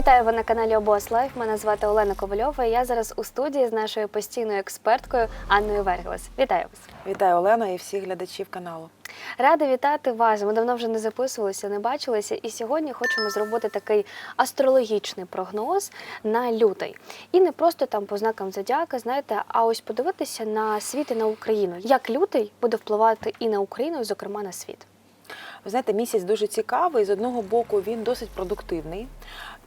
Вітаю ви на каналі Обос Лайф. Мене звати Олена Ковальова. і Я зараз у студії з нашою постійною експерткою Анною Вергелес. Вітаю вас. Вітаю Олена і всіх глядачів каналу. Рада вітати вас. Ми давно вже не записувалися, не бачилися. І сьогодні хочемо зробити такий астрологічний прогноз на лютий. І не просто там по знакам зодіака, знаєте, а ось подивитися на світ і на Україну. Як лютий буде впливати і на Україну, і, зокрема на світ. Ви знаєте, місяць дуже цікавий. З одного боку, він досить продуктивний,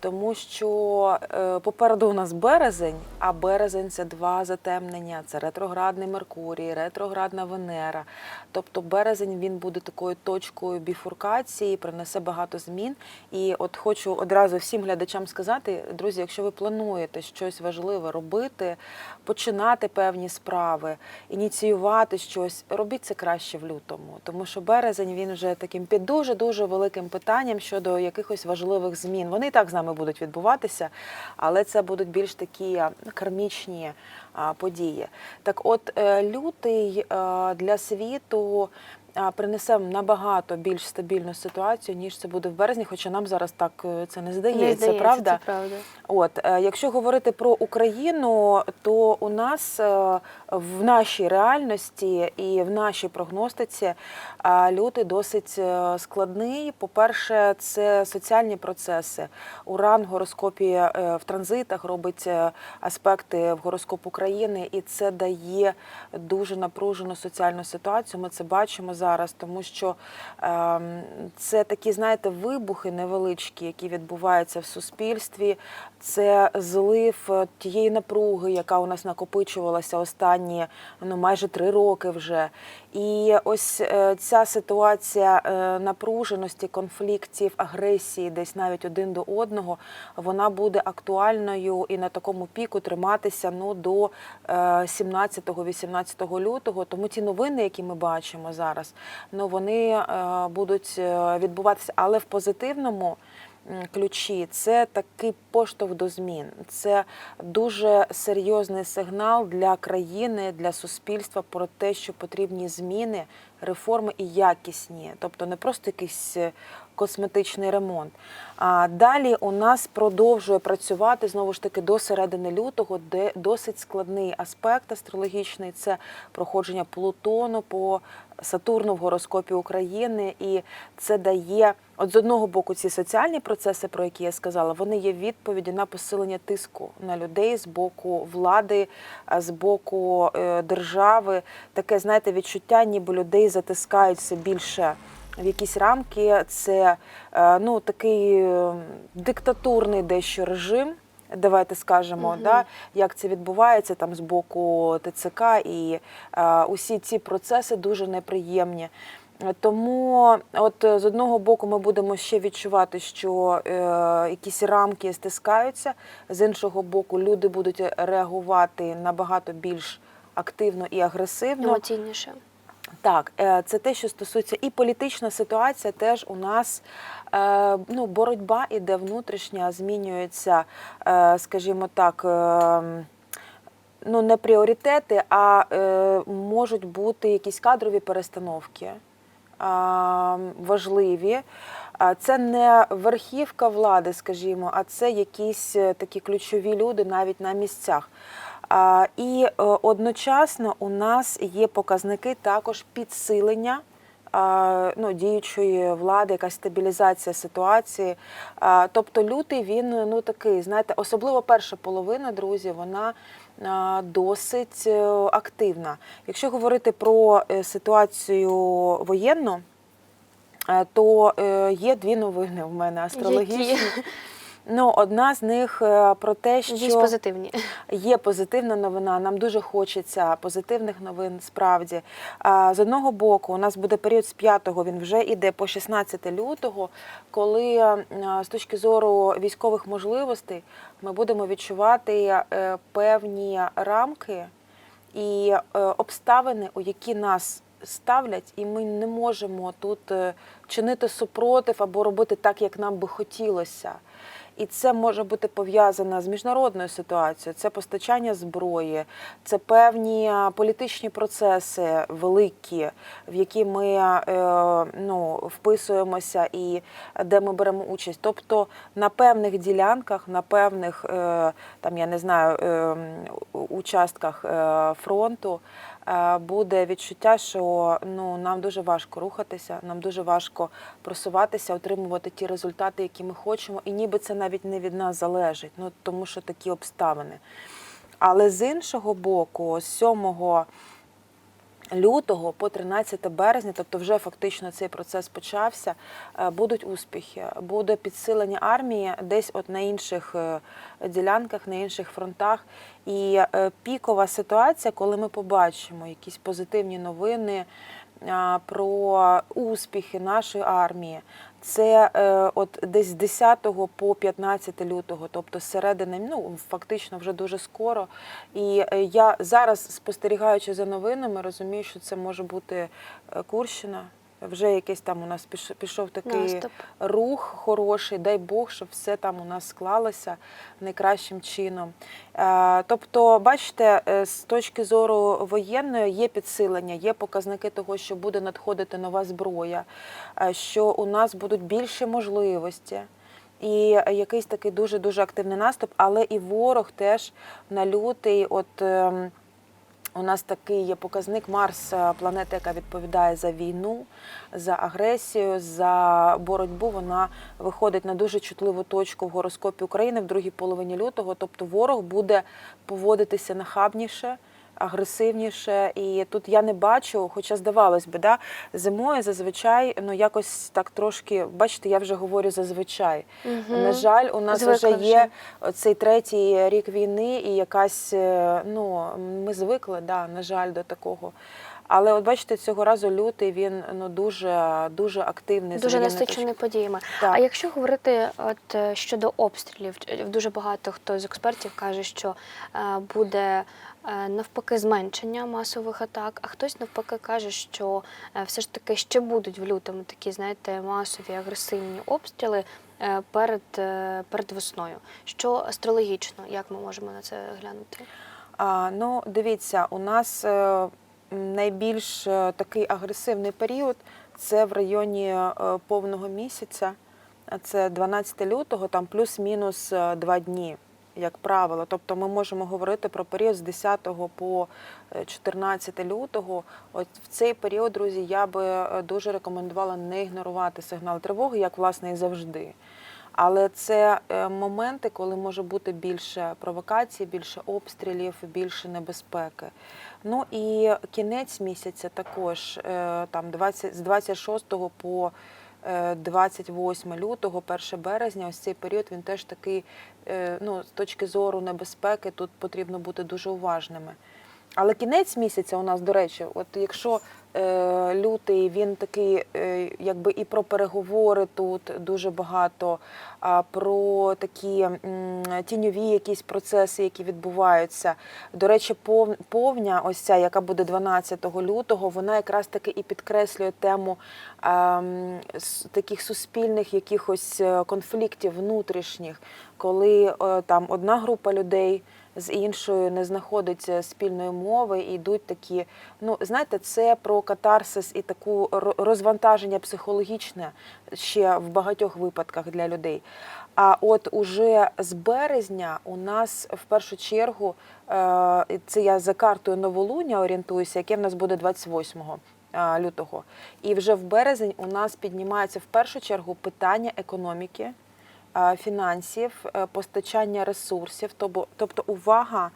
тому що е, попереду у нас березень, а березень це два затемнення: це ретроградний Меркурій, ретроградна Венера. Тобто березень він буде такою точкою біфуркації, принесе багато змін. І от хочу одразу всім глядачам сказати, друзі, якщо ви плануєте щось важливе робити, починати певні справи, ініціювати щось, робіть це краще в лютому, тому що березень він вже таким під дуже дуже великим питанням щодо якихось важливих змін. Вони і так з нами будуть відбуватися, але це будуть більш такі кармічні події. Так, от е, лютий е, для світу. Принесе набагато більш стабільну ситуацію, ніж це буде в березні, хоча нам зараз так е, це не здається, не здається, правда? Це правда. От, якщо говорити про Україну, то у нас в нашій реальності і в нашій прогностиці лютий досить е, складний. По-перше, це соціальні процеси. Уран в гороскопі е, в транзитах робить е, аспекти в гороскоп України, і це дає дуже напружену соціальну ситуацію. Ми це бачимо зараз, тому що ем, це такі, знаєте, вибухи невеличкі, які відбуваються в суспільстві. Це злив тієї напруги, яка у нас накопичувалася останні ну майже три роки вже. І ось е, ця ситуація е, напруженості, конфліктів, агресії, десь навіть один до одного, вона буде актуальною і на такому піку триматися ну до 17-18 лютого. Тому ті новини, які ми бачимо зараз, ну вони е, будуть е, відбуватися, але в позитивному ключі це такий поштовх до змін. Це дуже серйозний сигнал для країни, для суспільства про те, що потрібні зміни, реформи і якісні, тобто не просто якийсь е, косметичний ремонт. А далі у нас продовжує працювати знову ж таки до середини лютого, де досить складний аспект астрологічний це проходження Плутону по Сатурну в гороскопі України, і це дає от з одного боку ці соціальні процеси, про які я сказала, вони є відповіді на посилення тиску на людей з боку влади, з боку е, держави. Таке, знаєте, відчуття, ніби людей затискають все більше в якісь рамки. Це е, ну такий е, диктатурний дещо режим. Давайте скажемо, Мгм. да, як це відбувається там з боку ТЦК, і е, усі ці процеси дуже неприємні. Тому, от е, з одного боку, ми будемо ще відчувати, що е, якісь рамки стискаються, з іншого боку, люди будуть реагувати набагато більш активно і агресивно. Емоційніше. Так, е, це те, що стосується і політична ситуація, теж у нас е, ну, боротьба іде внутрішня, змінюється, е, скажімо так. Ну, не пріоритети, а е, можуть бути якісь кадрові перестановки е, важливі. Це не верхівка влади, скажімо, а це якісь такі ключові люди навіть на місцях. І е, одночасно у нас є показники також підсилення ну, діючої влади, якась стабілізація ситуації. Тобто лютий він ну такий, знаєте, особливо перша половина, друзі, вона досить е, активна. Якщо говорити про е, ситуацію воєнну, то є дві новини в мене астрологічні. Які? Ну, одна з них е, про те, що позитивні. Є позитивна новина. Нам дуже хочеться позитивних новин. Справді з одного боку, у нас буде період з 5-го, Він вже іде по 16 лютого, коли е, з точки зору військових можливостей ми будемо відчувати е, певні рамки і обставини, у які нас ставлять, і ми не можемо тут чинити супротив або робити так, як нам би хотілося. І це може бути пов'язано з міжнародною ситуацією. Це постачання зброї, це певні політичні процеси великі, в які ми е, ну, вписуємося і де ми беремо участь. Тобто на певних ділянках, на певних е, там я не знаю е, участках фронту. Буде відчуття, що ну нам дуже важко рухатися, нам дуже важко просуватися, отримувати ті результати, які ми хочемо, і ніби це навіть не від нас залежить, ну тому що такі обставини. Але з іншого боку, з 7 лютого по 13 березня, тобто вже фактично цей процес почався, е, будуть успіхи, буде підсилення армії десь от на інших е, ділянках, на інших фронтах. І е, пікова ситуація, коли ми побачимо якісь позитивні новини про успіхи нашої армії. Це е, от десь з 10 по 15 лютого, тобто середини, ну фактично вже дуже скоро. І е, я зараз, спостерігаючи за новинами, розумію, що це може бути е, Курщина. Вже якийсь там у нас піш- пішов такий Наступ. рух хороший, дай Бог, щоб все там у нас склалося найкращим чином. Е, Тобто, бачите, е, з точки зору воєнної є підсилення, є показники того, що буде надходити нова зброя, е, що у нас будуть більші можливості. І якийсь такий дуже дуже активний наступ, але і ворог теж на лютий, от. У нас такий є показник Марс, е, планета, яка відповідає за війну, за агресію, за боротьбу. Вона виходить на дуже чутливу точку в гороскопі України в другій половині лютого. Тобто ворог буде поводитися нахабніше, агресивніше. І тут я не бачу, хоча здавалось би, да, зимою зазвичай ну якось так трошки, бачите, я вже говорю зазвичай. Мгм. На жаль, у нас вже є цей третій рік війни, і якась е, ну ми звикли, да, на жаль, до такого. Але от бачите, цього разу лютий він ну дуже дуже активний. Дуже насичений подіями. Так. А якщо говорити от е, щодо обстрілів, е, дуже багато хто з експертів каже, що е, буде навпаки зменшення масових атак, а хтось навпаки каже, що е, все ж таки ще будуть в лютому такі, знаєте, масові агресивні обстріли е, перед, е, перед весною. Що астрологічно, як ми можемо на це глянути? А, ну, дивіться, у нас е, найбільш е, такий агресивний період це в районі е, повного місяця. Це 12 лютого, там плюс-мінус е, два дні, як правило. Тобто ми можемо говорити про період з 10 по е, 14 лютого. От в цей період, друзі, я би е, дуже рекомендувала не ігнорувати сигнал тривоги, як власне і завжди. Але це е, моменти, коли може бути більше провокацій, більше обстрілів, більше небезпеки. Ну і кінець місяця також е, там 20, з 26 по е, 28 лютого, 1 березня, ось цей період він теж такий, е, ну, з точки зору небезпеки, тут потрібно бути дуже уважними. Але кінець місяця у нас, до речі, от якщо е, лютий він такий, е, якби і про переговори тут дуже багато, а про такі м, тіньові якісь процеси, які відбуваються. До речі, пов, повня, ось ця, яка буде 12 лютого, вона якраз таки і підкреслює тему ем, с- таких суспільних якихось е, конфліктів внутрішніх, коли е, там одна група людей з іншою не знаходить е, спільної мови, і йдуть такі. Ну, знаєте, це про катарсис і таку розвантаження психологічне ще в багатьох випадках для людей. А от уже з березня у нас в першу чергу, е, це я за картою новолуння орієнтуюся, яке в нас буде 28 е, лютого. І вже в березень у нас піднімається в першу чергу питання економіки фінансів, е, постачання ресурсів, тобто увага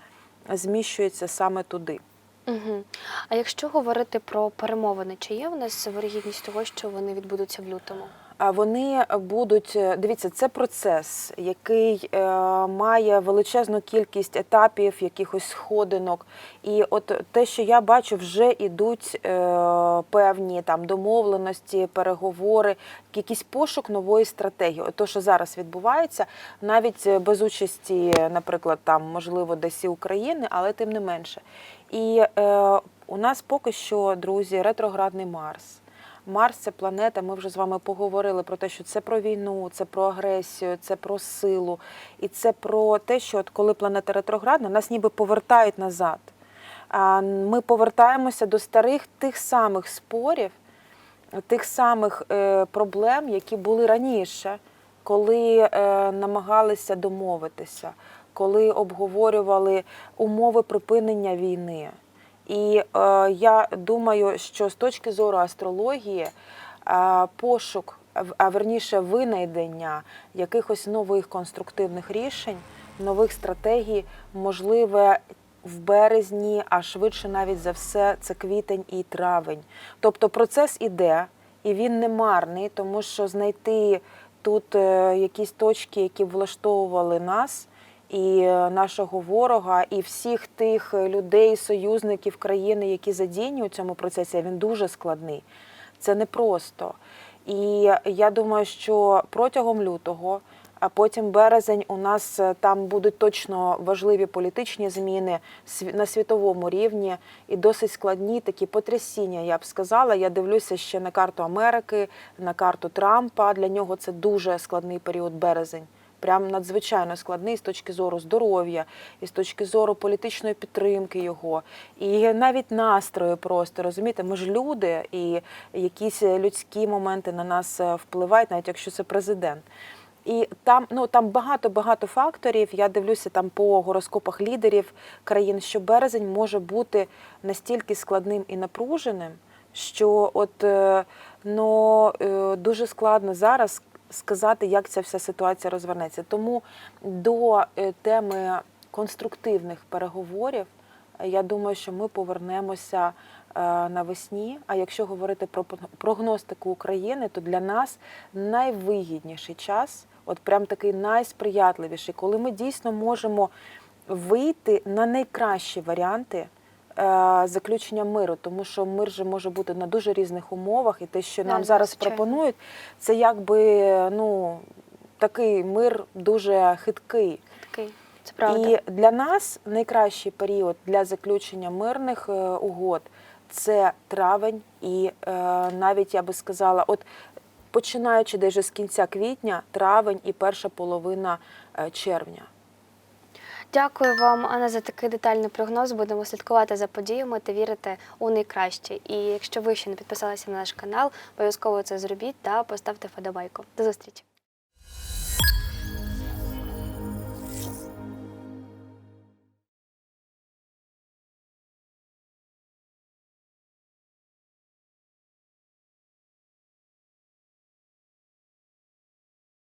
зміщується саме туди. Угу. А якщо говорити про перемовини, чи є в нас вирогідність того, що вони відбудуться в лютому? Вони будуть е, дивіться, це процес, який е, має величезну кількість етапів, якихось сходинок. І от те, що я бачу, вже ідуть е, певні там домовленості, переговори, якийсь пошук нової стратегії. От то, що зараз відбувається, навіть без участі, наприклад, там можливо десь і України, але тим не менше. І е, у нас поки що, друзі, ретроградний Марс. Марс це планета. Ми вже з вами поговорили про те, що це про війну, це про агресію, це про силу, і це про те, що от коли планета ретроградна, нас ніби повертають назад. Ми повертаємося до старих тих самих спорів, тих самих е, проблем, які були раніше, коли е, намагалися домовитися, коли обговорювали умови припинення війни. І е, я думаю, що з точки зору астрології е, пошук, а верніше винайдення якихось нових конструктивних рішень, нових стратегій можливе в березні, а швидше навіть за все, це квітень і травень. Тобто процес іде, і він не марний, тому що знайти тут е, якісь точки, які влаштовували нас і е, нашого ворога, і всіх тих е, людей, союзників країни, які задіяні у цьому процесі, він дуже складний. Це непросто. І я думаю, що протягом лютого, а потім березень, у нас е, там будуть точно важливі політичні зміни на світовому рівні і досить складні такі потрясіння. Я б сказала. Я дивлюся ще на карту Америки, на карту Трампа. Для нього це дуже складний період березень. Прям надзвичайно складний з точки зору здоров'я, і з точки зору політичної підтримки його, і навіть настрою просто розумієте, ми ж люди, і якісь людські моменти на нас е, впливають, навіть якщо це президент. І там ну там багато багато факторів. Я дивлюся там по гороскопах лідерів країн, що березень може бути настільки складним і напруженим, що от е, ну е, дуже складно зараз сказати, як ця вся ситуація розвернеться. Тому до е, теми конструктивних переговорів е, я думаю, що ми повернемося е, навесні. А якщо говорити про прогностику України, то для нас найвигідніший час, от прям такий найсприятливіший, коли ми дійсно можемо вийти на найкращі варіанти заключення миру, тому що мир же може бути на дуже різних умовах, і те, що нам зараз пропонують, це якби ну такий мир дуже хиткий. Такий, це правда. І для нас найкращий період для заключення мирних е, угод це травень, і е, навіть я би сказала, от починаючи десь з кінця квітня, травень і перша половина е, червня. Дякую вам, Анна, за такий детальний прогноз. Будемо слідкувати за подіями та вірити у найкраще. І якщо ви ще не підписалися на наш канал, обов'язково це зробіть та поставте вподобайку. До зустрічі!